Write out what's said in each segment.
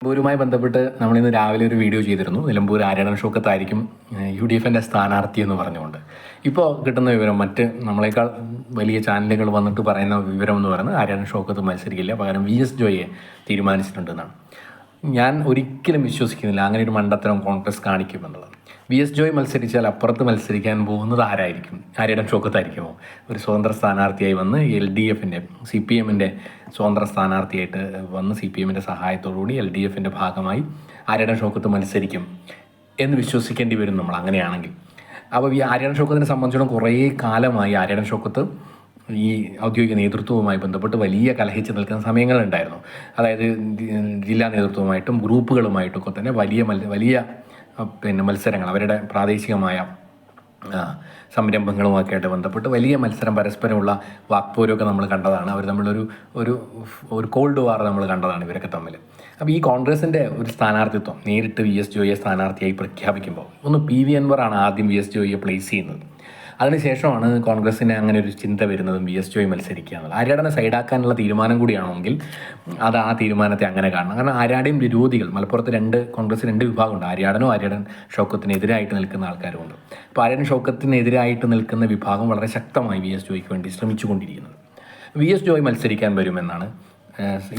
നിലമ്പൂരുമായി ബന്ധപ്പെട്ട് നമ്മൾ ഇന്ന് രാവിലെ ഒരു വീഡിയോ ചെയ്തിരുന്നു. നിലമ്പൂർ ആര്യണ ഷോക്കത്തായിരിക്കും യു ഡി എഫിന്റെ സ്ഥാനാർത്ഥി എന്ന് പറഞ്ഞുകൊണ്ട്. ഇപ്പോൾ കിട്ടുന്ന വിവരം മറ്റ് നമ്മളെക്കാൾ വലിയ ചാനലുകൾ വന്നിട്ട് പറയുന്ന വിവരം എന്ന് പറയുന്നത് ആര്യണ ഷോക്കത്ത് മത്സരിക്കില്ല. പകരം വി എസ് ജോയെ തീരുമാനിച്ചിട്ടുണ്ടെന്നാണ്. ഞാൻ ഒരിക്കലും വിശ്വസിക്കുന്നില്ല അങ്ങനെ ഒരു മണ്ടത്തരം കോൺഗ്രസ് കാണിക്കുമെന്നുള്ളത്. വി എസ് ജോയ് മത്സരിച്ചാൽ അപ്പുറത്ത് മത്സരിക്കാൻ പോകുന്നത് ആരായിരിക്കും? ആരുടെ ഷോക്കത്തായിരിക്കുമോ ഒരു സ്വതന്ത്ര സ്ഥാനാർത്ഥിയായി വന്ന് എൽ ഡി എഫിന്റെ സി പി എമ്മിന്റെ സ്വതന്ത്ര സ്ഥാനാർത്ഥിയായിട്ട് വന്ന് സി പി എമ്മിന്റെ സഹായത്തോടുകൂടി എൽ ഡി എഫിന്റെ ഭാഗമായി ആരുടെ ഷോക്കത്ത് മത്സരിക്കും എന്ന് വിശ്വസിക്കേണ്ടി വരും നമ്മൾ അങ്ങനെയാണെങ്കിൽ. അപ്പോൾ ഈ ആര്യടൻ ഷോക്കത്തിനെ സംബന്ധിച്ചിടത്തോളം കുറേ കാലമായി ആര്യടൻ ഷോക്കത്ത് ഈ ഔദ്യോഗിക നേതൃത്വവുമായി ബന്ധപ്പെട്ട് വലിയ കലഹിച്ച് നിൽക്കുന്ന സമയങ്ങളുണ്ടായിരുന്നു. അതായത് ജില്ലാ നേതൃത്വവുമായിട്ടും ഗ്രൂപ്പുകളുമായിട്ടൊക്കെ തന്നെ വലിയ വലിയ പിന്നെ മത്സരങ്ങൾ അവരുടെ പ്രാദേശികമായ സംരംഭങ്ങളുമൊക്കെ ആയിട്ട് ബന്ധപ്പെട്ട് വലിയ മത്സരം പരസ്പരമുള്ള വാക്പോരൊക്കെ നമ്മൾ കണ്ടതാണ്. അവർ തമ്മിലൊരു ഒരു ഒരു കോൾഡ് വാർ നമ്മൾ കണ്ടതാണ് ഇവരൊക്കെ തമ്മിൽ. അപ്പോൾ ഈ കോൺഗ്രസിന്റെ ഒരു സ്ഥാനാർത്ഥിത്വം നേരിട്ട് വി എസ് ജോയിയെ സ്ഥാനാർത്ഥിയായി പ്രഖ്യാപിക്കുമ്പോൾ ഒന്ന് പി വി അൻവറാണ് ആദ്യം വി എസ് ജോയിയെ പ്ലേസ് ചെയ്യുന്നത്. അതിനുശേഷമാണ് കോൺഗ്രസിന് അങ്ങനെ ഒരു ചിന്ത വരുന്നതും വി എസ് ജോയി മത്സരിക്കുക എന്നുള്ളത്. ആര്യാടനെ സൈഡാക്കാനുള്ള തീരുമാനം കൂടിയാണെങ്കിൽ അത് ആ തീരുമാനത്തെ അങ്ങനെ കാണണം. കാരണം ആര്യാടയും വിരോധികൾ മലപ്പുറത്ത് രണ്ട് കോൺഗ്രസ് രണ്ട് വിഭാഗമുണ്ട്. ആര്യാടനും ആര്യാടൻ ഷോക്കത്തിനെതിരായിട്ട് നിൽക്കുന്ന ആൾക്കാരുമുണ്ട്. അപ്പോൾ ആര്യാടൻ ഷൗക്കത്തിനെതിരായിട്ട് നിൽക്കുന്ന വിഭാഗം വളരെ ശക്തമായി വി എസ് ജോയിക്ക് വേണ്ടി ശ്രമിച്ചുകൊണ്ടിരിക്കുന്നത്. വി എസ് ജോയ് മത്സരിക്കാൻ വരുമെന്നാണ്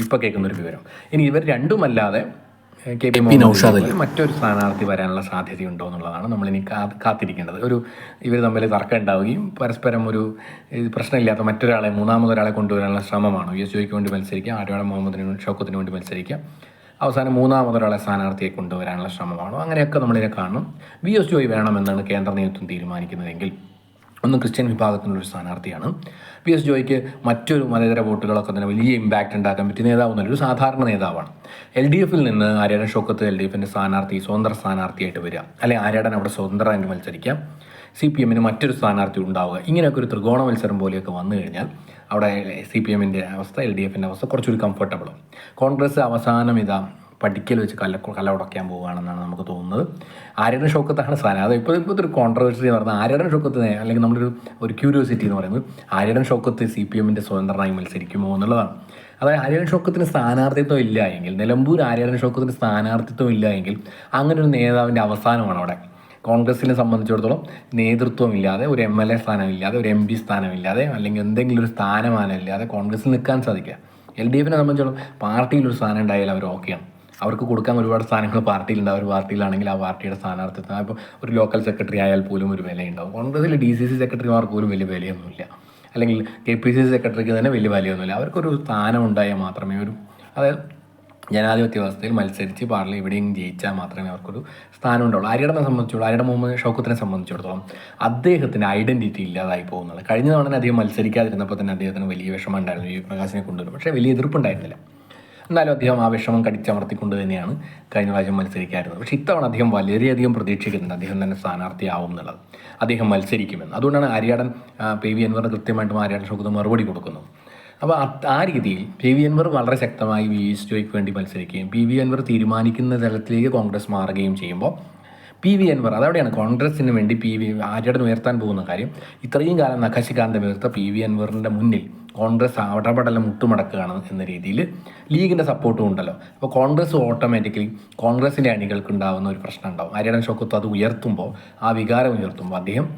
ഇപ്പോൾ കേൾക്കുന്നൊരു വിവരം. ഇനി ഇവർ രണ്ടുമല്ലാതെ കെ പി നൗഷാദ് മറ്റൊരു സ്ഥാനാർത്ഥി വരാനുള്ള സാധ്യതയുണ്ടോ എന്നുള്ളതാണ് നമ്മൾ ഇനി കാത്തിരിക്കേണ്ടത്. ഒരു ഇവർ തമ്മിൽ തർക്കം ഉണ്ടാവുകയും പരസ്പരം ഒരു പ്രശ്നമില്ലാത്ത മറ്റൊരാളെ മൂന്നാമതൊരാളെ കൊണ്ടുവരാനുള്ള ശ്രമമാണ്. യു എസ് ജോയ്ക്ക് വേണ്ടി മത്സരിക്കാം ആരോടെ മുഹമ്മദിന് ഷോക്കത്തിന് വേണ്ടി മത്സരിക്കാം. അവസാനം മൂന്നാമതൊരാളെ സ്ഥാനാർത്ഥിയെ കൊണ്ടുവരാനുള്ള ശ്രമമാണോ. അങ്ങനെയൊക്കെ നമ്മളിതിനെ കാണും. വി എസ് ജോയ് വേണമെന്നാണ് കേന്ദ്ര നേതൃത്വം തീരുമാനിക്കുന്നതെങ്കിൽ. ഒന്ന് ക്രിസ്ത്യൻ വിഭാഗത്തിനുള്ള ഒരു സ്ഥാനാർത്ഥിയാണ്. പി എസ് ജോയ്ക്ക് മറ്റൊരു മതേതര വോട്ടുകളൊക്കെ തന്നെ വലിയ ഇമ്പാക്റ്റ് ഉണ്ടാക്കാൻ പറ്റിയ നേതാവ് ഒരു സാധാരണ നേതാവാണ്. എൽ ഡി എഫിൽ നിന്ന് ആര്യാടൻ ഷോക്കത്ത് എൽ ഡി എഫിന്റെ സ്ഥാനാർത്ഥി സ്വതന്ത്ര സ്ഥാനാർത്ഥിയായിട്ട് വരിക. അല്ലെങ്കിൽ ആര്യാടൻ അവിടെ സ്വതന്ത്രമായിട്ട് മത്സരിക്കാം. സി പി എമ്മിന് മറ്റൊരു സ്ഥാനാർത്ഥി ഉണ്ടാവുക. ഇങ്ങനെയൊക്കെ ഒരു ത്രികോണ മത്സരം പോലെയൊക്കെ വന്നു കഴിഞ്ഞാൽ അവിടെ സി പി എമ്മിന്റെ അവസ്ഥ എൽ ഡി എഫിന്റെ അവസ്ഥ കുറച്ചൊരു കംഫർട്ടബിളും കോൺഗ്രസ് അവസാനം ഇതാ പഠിക്കൽ വെച്ച് കല കല ഉടക്കാൻ പോവുകയാണെന്നാണ് നമുക്ക് തോന്നുന്നത്. ആര്യടൻ ഷോക്കത്താണ് സാധനം. അത് ഇപ്പോൾ ഇപ്പോൾ ഒരു കോൺട്രവേഴ്സി എന്ന് പറഞ്ഞാൽ ആര്യടൻ ഷോക്കത്ത് അല്ലെങ്കിൽ നമ്മളൊരു ഒരു ക്യൂരിയോസിറ്റി എന്ന് പറയുന്നത് ആര്യടൻ ഷോക്കത്ത് സി പി എമ്മിന്റെ സ്വതന്ത്രനായി മത്സരിക്കുമോ എന്നുള്ളതാണ്. അതായത് ആര്യടൻ ഷോക്കത്തിന് സ്ഥാനാർത്ഥിത്വം ഇല്ല എങ്കിൽ നിലമ്പൂർ ആര്യടൻ ഷോക്കത്തിന് സ്ഥാനാർത്ഥിത്വം ഇല്ല എങ്കിൽ അങ്ങനെ ഒരു നേതാവിന്റെ അവസാനമാണ് അവിടെ. കോൺഗ്രസിനെ സംബന്ധിച്ചിടത്തോളം നേതൃത്വമില്ലാതെ ഒരു എം എൽ എ സ്ഥാനമില്ലാതെ ഒരു എം പി സ്ഥാനമില്ലാതെ അല്ലെങ്കിൽ എന്തെങ്കിലും ഒരു സ്ഥാനമാനമില്ലാതെ കോൺഗ്രസിൽ നിൽക്കാൻ സാധിക്കുക. എൽ ഡി എഫിനെ സംബന്ധിച്ചിടത്തോളം പാർട്ടിയിൽ ഒരു സ്ഥാനം ഉണ്ടായാൽ അവർ ഓക്കെയാണ് അവർക്ക് കൊടുക്കാൻ ഒരുപാട് സ്ഥാനങ്ങൾ പാർട്ടിയിലുണ്ടാവും ഒരു പാർട്ടിയിലാണെങ്കിൽ ആ പാർട്ടിയുടെ സ്ഥാനാർത്ഥിത്വം. ഇപ്പോൾ ഒരു ലോക്കൽ സെക്രട്ടറി ആയാൽ പോലും ഒരു വിലയുണ്ടാവും. കോൺഗ്രസിൽ ഡി സി സി സെക്രട്ടറിമാർക്ക് പോലും വലിയ വിലയൊന്നുമില്ല. അല്ലെങ്കിൽ കെ പി സി സി സെക്രട്ടറിക്ക് തന്നെ വലിയ വിലയൊന്നുമില്ല. അവർക്കൊരു സ്ഥാനം ഉണ്ടായാൽ മാത്രമേ ഒരു അതായത് ജനാധിപത്യ വ്യവസ്ഥയിൽ മത്സരിച്ച് പാർലി എവിടെയും ജയിച്ചാൽ മാത്രമേ അവർക്കൊരു സ്ഥാനം ഉണ്ടാവുള്ളൂ. ആര്യടനെ സംബന്ധിച്ചോളം ആര്യട മുഹമ്മദ് ഷൗക്കത്തിനെ സംബന്ധിച്ചിടത്തോളം അദ്ദേഹത്തിന് ഐഡന്റിറ്റി ഇല്ലാതായി പോകുന്നത് കഴിഞ്ഞ തവണ അധികം മത്സരിക്കാതിരുന്നപ്പോൾ തന്നെ അദ്ദേഹത്തിന് വലിയ വിഷമം ഉണ്ടായിരുന്നു. ഈ പ്രകാശിനെ കൊണ്ടുവരും പക്ഷേ വലിയ എതിർപ്പുണ്ടായിരുന്നില്ല എന്നാലും അദ്ദേഹം ആ വിഷമം കടിച്ചമർത്തിക്കൊണ്ട് തന്നെയാണ് കഴിഞ്ഞ പ്രാവശ്യം മത്സരിക്കാറുള്ളത് പക്ഷേ ഇത്തവണ അദ്ദേഹം വളരെയധികം പ്രതീക്ഷിക്കുന്നുണ്ട് അദ്ദേഹം തന്നെ സ്ഥാനാർത്ഥിയാവും എന്നുള്ളത്. അദ്ദേഹം മത്സരിക്കുമെന്ന്. അതുകൊണ്ടാണ് ആര്യാടൻ പി വി എൻവറിന് കൃത്യമായിട്ടും ആര്യാടൻ ഷോക്കത്ത് മറുപടി കൊടുക്കുന്നു. അപ്പോൾ ആ രീതിയിൽ പി വി അൻവർ വളരെ ശക്തമായി വി എസ് ജോയ്ക്ക് വേണ്ടി മത്സരിക്കുകയും പി വി അൻവർ തീരുമാനിക്കുന്ന തലത്തിലേക്ക് കോൺഗ്രസ് മാറുകയും ചെയ്യുമ്പോൾ പി വി അൻവർ അതവിടെയാണ് കോൺഗ്രസിന് വേണ്ടി പി വി ആര്യടൻ ഉയർത്താൻ പോകുന്ന കാര്യം. ഇത്രയും കാലം നഖശികാന്തം ഉയർത്ത പി വി അൻവറിന്റെ മുന്നിൽ കോൺഗ്രസ് അവിടപടലം മുട്ടുമടക്കുകയാണ് എന്ന രീതിയിൽ ലീഗിന്റെ സപ്പോർട്ടും ഉണ്ടല്ലോ. അപ്പോൾ കോൺഗ്രസ് ഓട്ടോമാറ്റിക്കലി കോൺഗ്രസിന്റെ അണികൾക്ക് ഉണ്ടാകുന്ന ഒരു പ്രശ്നം ഉണ്ടാവും. ഹരിയാണ ഷോക്കത്ത് അത് ഉയർത്തുമ്പോൾ ആ വികാരം ഉയർത്തുമ്പോൾ അദ്ദേഹം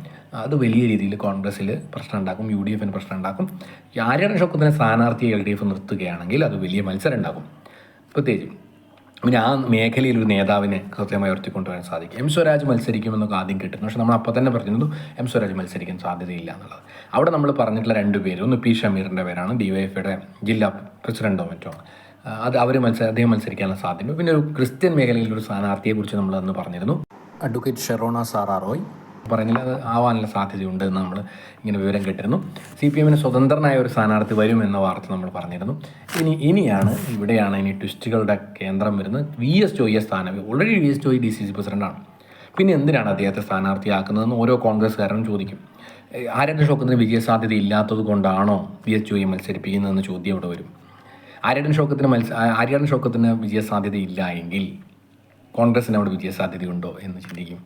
അത് വലിയ രീതിയിൽ കോൺഗ്രസ്സിൽ പ്രശ്നം ഉണ്ടാക്കും യു ഡി എഫിന് പ്രശ്നം ഉണ്ടാക്കും. ആര്യടൻ ഷോക്കത്തിനെ സ്ഥാനാർത്ഥിയെ എൽ ഡി എഫ് നിർത്തുകയാണെങ്കിൽ അത് വലിയ മത്സരം ഉണ്ടാക്കും. പ്രത്യേകിച്ചും പിന്നെ ആ മേഖലയിൽ ഒരു നേതാവിനെ കൃത്യമായി ഉയർത്തിക്കൊണ്ടുവരാൻ സാധിക്കും. എം സ്വരാജ് മത്സരിക്കുമെന്നൊക്കെ ആദ്യം കിട്ടുന്നു പക്ഷെ നമ്മൾ അപ്പോൾ തന്നെ പറഞ്ഞിരുന്നു എം സ്വരാജ് മത്സരിക്കാൻ സാധ്യതയില്ല എന്നുള്ളത്. അവിടെ നമ്മൾ പറഞ്ഞിട്ടുള്ള രണ്ട് പേര് ഒന്ന് പി ഷമീറിന്റെ പേരാണ് ഡി വൈ എഫയുടെ ജില്ലാ പ്രസിഡന്റോ മറ്റോ. അത് അവർ മത്സര അദ്ദേഹം മത്സരിക്കാനുള്ള സാധ്യത പിന്നെ ഒരു ക്രിസ്ത്യൻ മേഖലയിൽ ഒരു സ്ഥാനാർത്ഥിയെക്കുറിച്ച് നമ്മൾ അന്ന് പറഞ്ഞിരുന്നു. അഡ്വക്കേറ്റ് ഷെറോണ സാറാറോയ്. പറഞ്ഞില്ല അത് ആവാനുള്ള സാധ്യതയുണ്ട് എന്ന് നമ്മൾ ഇങ്ങനെ വിവരം കേട്ടിരുന്നു. സി പി എമ്മിന് സ്വതന്ത്രനായ ഒരു സ്ഥാനാർത്ഥി വരും എന്ന വാർത്ത നമ്മൾ പറഞ്ഞിരുന്നു. ഇനി ഇനിയാണ് ഇവിടെയാണ് ഇനി ട്വിസ്റ്റുകളുടെ കേന്ദ്രം വരുന്നത്. വി എസ് ജോയിയെ സ്ഥാനം already V S Joy D C C പ്രസിഡന്റാണ്. പിന്നെ എന്തിനാണ് അദ്ദേഹത്തെ സ്ഥാനാർത്ഥിയാക്കുന്നതെന്ന് ഓരോ കോൺഗ്രസ്സുകാരനും ചോദിക്കും. ആര്യൻ ഷോക്കത്തിന് വിജയസാധ്യത ഇല്ലാത്തത് കൊണ്ടാണോ വി എസ് ജോയി മത്സരിപ്പിക്കുന്നതെന്ന് ചോദ്യം അവിടെ വരും. ആര്യടൻ ഷോക്കത്തിന് മത്സ ആര്യടൻ ഷോക്കത്തിന് വിജയസാധ്യത ഇല്ല എങ്കിൽ കോൺഗ്രസിന് അവിടെ വിജയ സാധ്യതയുണ്ടോ എന്ന് ചിന്തിക്കും.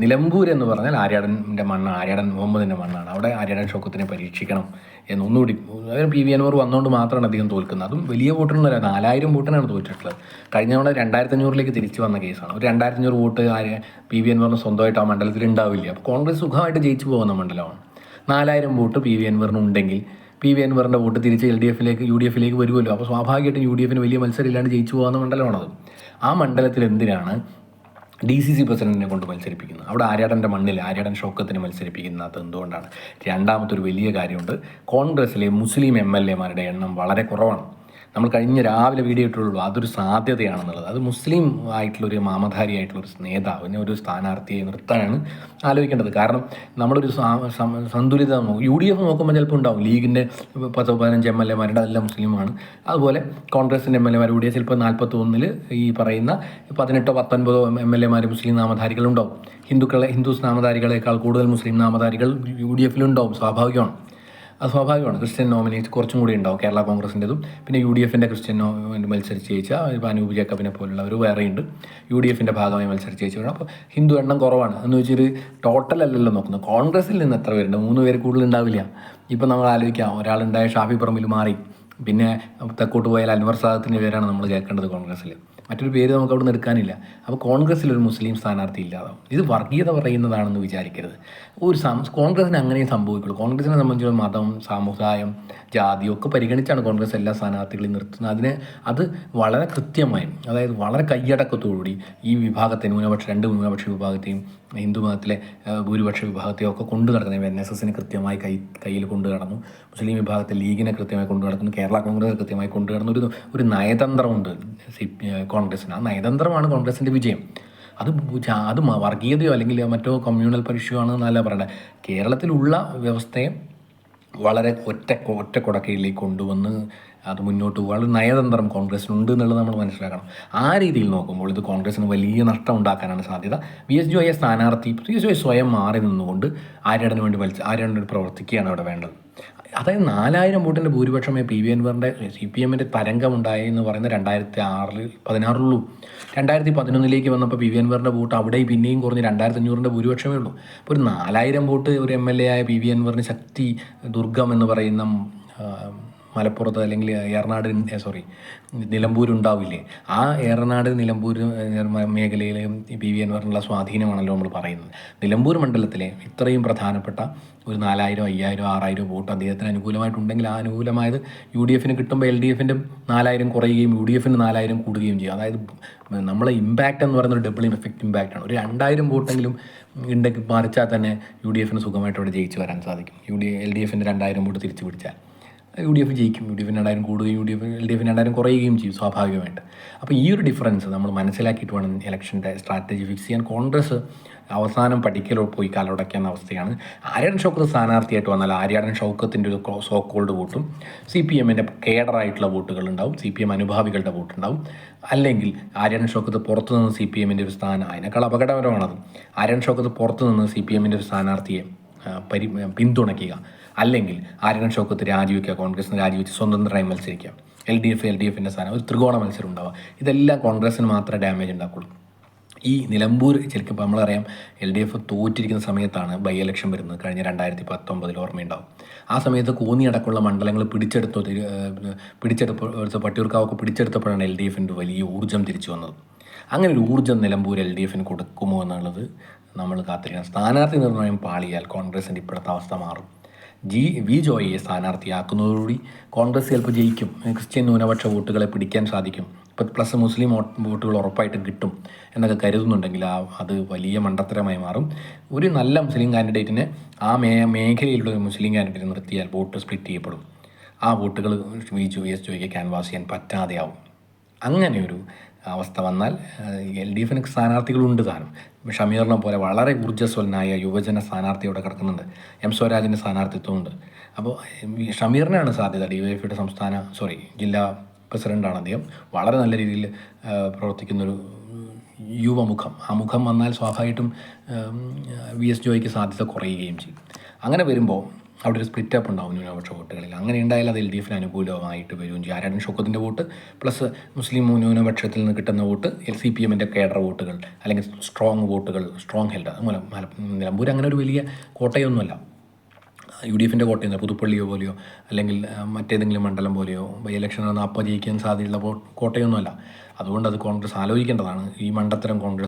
നിലമ്പൂർ എന്ന് പറഞ്ഞാൽ ആര്യാടന്റെ മണ്ണാണ് ആര്യാടൻ മുഹമ്മദിന്റെ മണ്ണാണ്. അവിടെ ആര്യാടൻ ഷോക്കത്തിനെ പരീക്ഷിക്കണം എന്ന് ഒന്നുകൂടി അതായത് പി. വി. അൻവർ വന്നുകൊണ്ട് മാത്രമാണ് അധികം തോൽക്കുന്നത്. അതും വലിയ വോട്ടിനൊന്നുമല്ല നാലായിരം വോട്ടിനാണ് തോറ്റിട്ടുള്ളത്. കഴിഞ്ഞ തവണ രണ്ടായിരത്തി അഞ്ഞൂറിലേക്ക് തിരിച്ചു വന്ന കേസാണ്. ഒരു രണ്ടായിരത്തി അഞ്ഞൂറ് വോട്ട് ആര്യ പി. വി. അൻവറിന് സ്വന്തമായിട്ട് ആ മണ്ഡലത്തിൽ ഉണ്ടാവില്ല. അപ്പോൾ കോൺഗ്രസ് സുഖമായിട്ട് ജയിച്ചു പോകുന്ന മണ്ഡലമാണ്. നാലായിരം വോട്ട് പി. വി. അൻവറിന് ഉണ്ടെങ്കിൽ പി. വി. അൻവറിന്റെ വോട്ട് തിരിച്ച് എൽ ഡി എഫിലേക്ക് യു ഡി എഫിലേക്ക് വരുമല്ലോ. അപ്പോൾ സ്വാഭാവികമായിട്ടും യു ഡി എഫിന് വലിയ മത്സരം ഇല്ലാണ്ട് ജയിച്ചു പോകുന്ന മണ്ഡലമാണത്. ആ മണ്ഡലത്തിൽ എന്തിനാണ് ഡി സി സി പ്രസിഡന്റിനെ കൊണ്ട് മത്സരിപ്പിക്കുന്നത്? അവിടെ ആര്യാടന്റെ മണ്ണിൽ ആര്യാടൻ ഷോക്കത്തിന് മത്സരിപ്പിക്കുന്നത് എന്തുകൊണ്ടാണ്? രണ്ടാമത്തെ ഒരു വലിയ കാര്യമുണ്ട്. കോൺഗ്രസ്സിലെ മുസ്ലിം എം എൽ എമാരുടെ എണ്ണം വളരെ കുറവാണ്. നമ്മൾ കഴിഞ്ഞ രാവിലെ വീഡിയോ ഇട്ടുള്ളൂ അതൊരു സാധ്യതയാണെന്നുള്ളത്. അത് മുസ്ലിം ആയിട്ടുള്ള ഒരു മാമധാരി ആയിട്ടുള്ള ഒരു നേതാവിനെ ഒരു സ്ഥാനാർത്ഥിയെ നിർത്താനാണ് ആലോചിക്കേണ്ടത്. കാരണം നമ്മളൊരു സന്തുലിത യു ഡി എഫ് നോക്കുമ്പോൾ ചിലപ്പോൾ ഉണ്ടാവും. ലീഗിന്റെ പത്ത് പതിനഞ്ച് എം എൽ എമാരുടെ അതെല്ലാം മുസ്ലിമാണ്. അതുപോലെ കോൺഗ്രസിന്റെ എം എൽ എമാർ കൂടിയ ചിലപ്പോൾ നാൽപ്പത്തൊന്നിൽ ഈ പറയുന്ന പതിനെട്ടോ പത്തൊൻപതോ എം എൽ എമാർ മുസ്ലിം നാമധാരികളുണ്ടാവും. ഹിന്ദുക്കളെ ഹിന്ദു നാമധാരികളെക്കാൾ കൂടുതൽ മുസ്ലിം നാമധാരികൾ യു ഡി എഫിലുണ്ടാവും. സ്വാഭാവികമാണ്. അത് സ്വാഭാവികമാണ്. ക്രിസ്ത്യൻ നോമിനേറ്റ് കുറച്ചും കൂടി ഉണ്ടാവും. കേരള കോൺഗ്രസിന്റെതും. പിന്നെ യു ഡി എഫിന്റെ ക്രിസ്ത്യൻ മത്സരിച്ച് ജയിച്ചാൽ ഇപ്പോൾ അനൂപ് ജേക്കബിനെ പോലുള്ളവർ വേറെയുണ്ട് യു ഡി എഫിന്റെ ഭാഗമായി മത്സരിച്ച് ജയിച്ചവരാണ്. അപ്പോൾ ഹിന്ദു എണ്ണം കുറവാണ്. എന്ന് വെച്ചൊരു ടോട്ടൽ അല്ലല്ലോ നോക്കുന്നത്. കോൺഗ്രസിൽ നിന്ന് എത്ര പേരുണ്ട്? മൂന്ന് പേര് കൂടുതൽ ഉണ്ടാവില്ല. ഇപ്പം നമ്മൾ ആലോചിക്കാം. ഒരാളുണ്ടായ ഷാഫി പറമ്പിൽ മാറി. പിന്നെ തെക്കോട്ട് പോയാൽ അൻവർ സാദത്തിന്റെ പേരാണ് നമ്മൾ കേൾക്കേണ്ടത് കോൺഗ്രസ്സിൽ. മറ്റൊരു പേര് നമുക്ക് അവിടെ നിന്ന് എടുക്കാനില്ല. അപ്പോൾ കോൺഗ്രസ്സിൽ ഒരു മുസ്ലിം സ്ഥാനാർത്ഥി ഇല്ലാതാവും. ഇത് വർഗീയത പറയുന്നതാണെന്ന് വിചാരിക്കരുത്. ഒരു കോൺഗ്രസ്സിന് അങ്ങനെയും സംഭവിക്കുള്ളൂ. കോൺഗ്രസിനെ സംബന്ധിച്ചുള്ള മതം സമുദായം ജാതി ഒക്കെ പരിഗണിച്ചാണ് കോൺഗ്രസ് എല്ലാ സ്ഥാനാർത്ഥികളെയും നിർത്തുന്നത്. അതിന് അത് വളരെ കൃത്യമായും അതായത് വളരെ കൈയടക്കത്തോടുകൂടി ഈ വിഭാഗത്തെ ന്യൂനപക്ഷ രണ്ട് ന്യൂനപക്ഷ വിഭാഗത്തെയും ഹിന്ദു മതത്തിലെ ഭൂരിപക്ഷ വിഭാഗത്തെയും ഒക്കെ കൊണ്ടു നടക്കുന്നത് എൻ എസ് എസിനെ കൃത്യമായി കൈ കയ്യിൽ കൊണ്ടു നടന്നു. മുസ്ലിം വിഭാഗത്തെ ലീഗിനെ കൃത്യമായി കൊണ്ടു നടക്കുന്നു കേരള കോൺഗ്രസ് കൃത്യമായി കൊണ്ടു നടന്നു. ഒരു ഒരു നയതന്ത്രമുണ്ട് സി കോൺഗ്രസിന് ആ നയതന്ത്രമാണ് കോൺഗ്രസിന്റെ വിജയം. അത് അത് വർഗീയതയോ അല്ലെങ്കിൽ മറ്റോ കമ്മ്യൂണൽ പരിഷ്യോ ആണെന്നല്ല പറയണ്ടത് കേരളത്തിലുള്ള വ്യവസ്ഥയെ വളരെ ഒറ്റ ഒറ്റ കുടക്കീഴിലേക്ക് കൊണ്ടുവന്ന് അത് മുന്നോട്ട് പോകാൻ നയതന്ത്രം കോൺഗ്രസിനുണ്ട് എന്നുള്ളത് നമ്മൾ മനസ്സിലാക്കണം. ആ രീതിയിൽ നോക്കുമ്പോൾ ഇത് കോൺഗ്രസിന് വലിയ നഷ്ടം ഉണ്ടാക്കാനാണ് സാധ്യത. വി എസ് ജോയെ സ്ഥാനാർത്ഥി പി എസ് ജോയ് സ്വയം മാറി നിന്നുകൊണ്ട് ആര്യടന് വേണ്ടി മത്സ ആര്യടന് വേണ്ടി പ്രവർത്തിക്കുകയാണ് അവിടെ വേണ്ടത്. അതായത് നാലായിരം വോട്ടിന്റെ ഭൂരിപക്ഷമേ പി വി അൻവറിന്റെ സി പി എമ്മിന്റെ തരംഗമുണ്ടായി എന്ന് പറയുന്നത് രണ്ടായിരത്തി ആറിൽ പതിനാറുള്ളൂ രണ്ടായിരത്തി പതിനൊന്നിലേക്ക് വന്നപ്പോൾ പി വി അൻവറിന്റെ വോട്ട് അവിടെ പിന്നെയും കുറഞ്ഞ് രണ്ടായിരത്തി അഞ്ഞൂറിന്റെ ഭൂരിപക്ഷമേ ഉള്ളൂ. അപ്പോൾ ഒരു നാലായിരം വോട്ട് ഒരു എം എൽ എ ആയ പി വി അൻവറിന് ശക്തി ദുർഗം എന്ന് പറയുന്ന മലപ്പുറത്ത് അല്ലെങ്കിൽ ഏറനാട് സോറി നിലമ്പൂർ ഉണ്ടാവില്ലേ? ആ ഏറനാട് നിലമ്പൂർ മേഖലയിൽ പി വി അൻവറിനുള്ള സ്വാധീനമാണല്ലോ നമ്മൾ പറയുന്നത്. നിലമ്പൂർ മണ്ഡലത്തിലെ ഇത്രയും പ്രധാനപ്പെട്ട ഒരു നാലായിരം അയ്യായിരം ആറായിരം വോട്ട് അദ്ദേഹത്തിന് അനുകൂലമായിട്ടുണ്ടെങ്കിൽ ആ അനുകൂലമായത് യു ഡി എഫിന് കിട്ടുമ്പോൾ എൽ ഡി എഫിന്റെ നാലായിരം കുറയുകയും യു ഡി എഫിന് നാലായിരം കൂടുകയും ചെയ്യും. അതായത് നമ്മളെ ഇമ്പാക്റ്റ് എന്ന് പറയുന്നത് ഡബിൾ എഫക്റ്റ് ഇമ്പാക്റ്റാണ് ഒരു രണ്ടായിരം വോട്ടെങ്കിലും ഉണ്ടെങ്കിൽ മറിച്ചാൽ തന്നെ യു ഡി എഫിന് സുഖമായിട്ട് അവിടെ ജയിച്ച് വരാൻ സാധിക്കും. യു ഡി എൽ ഡി എഫിന്റെ രണ്ടായിരം വോട്ട് തിരിച്ചു പിടിച്ചാൽ. യു ഡി എഫ് ജയിക്കും യു ഡി എഫിന് രണ്ടായിരം കൂടുകയും U D F L D എഫിന് രണ്ടായിരം കുറയുകയും ചെയ്യും സ്വാഭാവികമായിട്ട്. അപ്പോൾ ഈ ഒരു ഡിഫറൻസ് നമ്മൾ മനസ്സിലാക്കിയിട്ട് വേണം ഇലക്ഷന്റെ സ്ട്രാറ്റജി ഫിക്സ് ചെയ്യാൻ. കോൺഗ്രസ് അവസാനം പഠിക്കലോ പോയി കാലുടയ്ക്കുന്ന അവസ്ഥയാണ്. ആര്യാടൻ ഷൗക്കത്ത് സ്ഥാനാർത്ഥിയായിട്ട് വന്നാൽ ആര്യാടൻ ഷൗക്കത്തിന്റെ ഒരു സോ കോൾഡ് വോട്ടും സി പി എമ്മിന്റെ കേഡറായിട്ടുള്ള വോട്ടുകൾ ഉണ്ടാവും സി പി എം അനുഭാവികളുടെ വോട്ടുണ്ടാവും. അല്ലെങ്കിൽ ആര്യാടൻ ഷൗക്കത്ത് പുറത്തു നിന്ന് സി പി എമ്മിന്റെ ഒരു സ്ഥാനം അതിനേക്കാൾ അപകടകരമാണത്. ആര്യാടൻ ഷൗക്കത്ത് പുറത്തു നിന്ന് സി പി എമ്മിന്റെ ഒരു സ്ഥാനാർത്ഥിയെ പരി പിന്തുണയ്ക്കുക. അല്ലെങ്കിൽ ആര്യൻ ഷോക്കത്ത് രാജിവെക്കുക കോൺഗ്രസിന് രാജിവെച്ച് സ്വതന്ത്രമായി മത്സരിക്കുക. L D F L D എഫിന്റെ സ്ഥാനം ഒരു ത്രികോണ മത്സരം ഉണ്ടാവുക. ഇതെല്ലാം കോൺഗ്രസ്സിന് മാത്രമേ ഡാമേജ് ഉണ്ടാക്കുള്ളൂ. ഈ നിലമ്പൂർ ശരിക്കും ഇപ്പോൾ നമ്മളറിയാം എൽ ഡി എഫ് തോറ്റിരിക്കുന്ന സമയത്താണ് ബൈ ഇലക്ഷൻ വരുന്നത്. കഴിഞ്ഞ രണ്ടായിരത്തി പത്തൊമ്പതിൽ ഓർമ്മയുണ്ടാവും. ആ സമയത്ത് കോന്നി അടക്കമുള്ള മണ്ഡലങ്ങൾ പിടിച്ചെടുത്തോ പിടിച്ചെടുത്ത പട്ടിയൂർക്കാവൊക്കെ പിടിച്ചെടുത്തപ്പോഴാണ് എൽ ഡി എഫിന്റെ വലിയ ഊർജം തിരിച്ചു വന്നത്. അങ്ങനെ ഒരു ഊർജം നിലമ്പൂർ എൽ ഡി എഫിന് കൊടുക്കുമോ എന്നുള്ളത് നമ്മൾ കാത്തിരിക്കണം. സ്ഥാനാർത്ഥി നിർണയം പാളിയാൽ കോൺഗ്രസിന്റെ ഇപ്പോഴത്തെ അവസ്ഥ മാറും. ജി വി ജോയിയെ സ്ഥാനാർത്ഥിയാക്കുന്നതോടുകൂടി കോൺഗ്രസ് ചിലപ്പോൾ ജയിക്കും. ക്രിസ്ത്യൻ ന്യൂനപക്ഷ വോട്ടുകളെ പിടിക്കാൻ സാധിക്കും. ഇപ്പം പ്ലസ് മുസ്ലിം വോട്ടുകൾ ഉറപ്പായിട്ടും കിട്ടും എന്നൊക്കെ കരുതുന്നുണ്ടെങ്കിൽ ആ അത് വലിയ മണ്ടത്തരമായി മാറും. ഒരു നല്ല മുസ്ലിം കാൻഡിഡേറ്റിനെ ആ മേ മേഖലയിലുള്ള ഒരു മുസ്ലിം കാൻഡിഡേറ്റ് നിർത്തിയാൽ വോട്ട് സ്പ്ലിറ്റ് ചെയ്യപ്പെടും. ആ വോട്ടുകൾ വി ജോ എസ് ജോയിക്ക് ക്യാൻവാസ് ചെയ്യാൻ പറ്റാതെയാവും. അങ്ങനെ ഒരു അവസ്ഥ വന്നാൽ എൽ ഡി എഫിന് സ്ഥാനാർത്ഥികളുണ്ട് താനും. ഷമീറിനെ പോലെ വളരെ ഊർജസ്വലനായ യുവജന സ്ഥാനാർത്ഥിയോടെ കിടക്കുന്നുണ്ട്. എം സ്വരാജിന്റെ സ്ഥാനാർത്ഥിത്വമുണ്ട്. അപ്പോൾ ഷമീറിനാണ് സാധ്യത. ഡി വൈ എഫിയുടെ സംസ്ഥാന സോറി ജില്ലാ പ്രസിഡന്റാണ് അദ്ദേഹം. വളരെ നല്ല രീതിയിൽ പ്രവർത്തിക്കുന്നൊരു യുവമുഖം. ആ മുഖം വന്നാൽ സ്വാഭാവികമായിട്ടും വി എസ് ജോയ്ക്ക് സാധ്യത കുറയുകയും ചെയ്യും. അങ്ങനെ വരുമ്പോൾ അവിടെ ഒരു സ്പ്ലിറ്റ് അപ്പ് ഉണ്ടാവും ന്യൂനപക്ഷ വോട്ടുകളിൽ. അങ്ങനെ ഉണ്ടായാൽ അത് എൽ ഡി എഫിന് അനുകൂലമായിട്ട് ചെയ്യും. ആരാടൻ ഷൊക്കത്തിന്റെ വോട്ട്? പ്ലസ് മുസ്ലിം ന്യൂനപക്ഷത്തിൽ നിന്ന് കിട്ടുന്ന വോട്ട് എൽ സി പി എമ്മിന്റെ കേഡർ വോട്ടുകൾ അല്ലെങ്കിൽ സ്ട്രോങ് വോട്ടുകൾ സ്ട്രോങ് ഹെൽഡ് മൂലം നിലമ്പൂർ അങ്ങനെ ഒരു വലിയ കോട്ടയൊന്നുമല്ല. യു ഡി എഫിന്റെ കോട്ടയെന്ന് പുതുപ്പള്ളിയോ പോലെയോ അല്ലെങ്കിൽ മറ്റേതെങ്കിലും മണ്ഡലം പോലെയോ ബൈ ഇലക്ഷൻ നടന്ന അപ്പം ജയിക്കാൻ സാധ്യതയുള്ള കോട്ടയൊന്നുമല്ല. അതുകൊണ്ട് അത് കോൺഗ്രസ് ആലോചിക്കേണ്ടതാണ്. ഈ മണ്ടത്തരം കോൺഗ്രസ്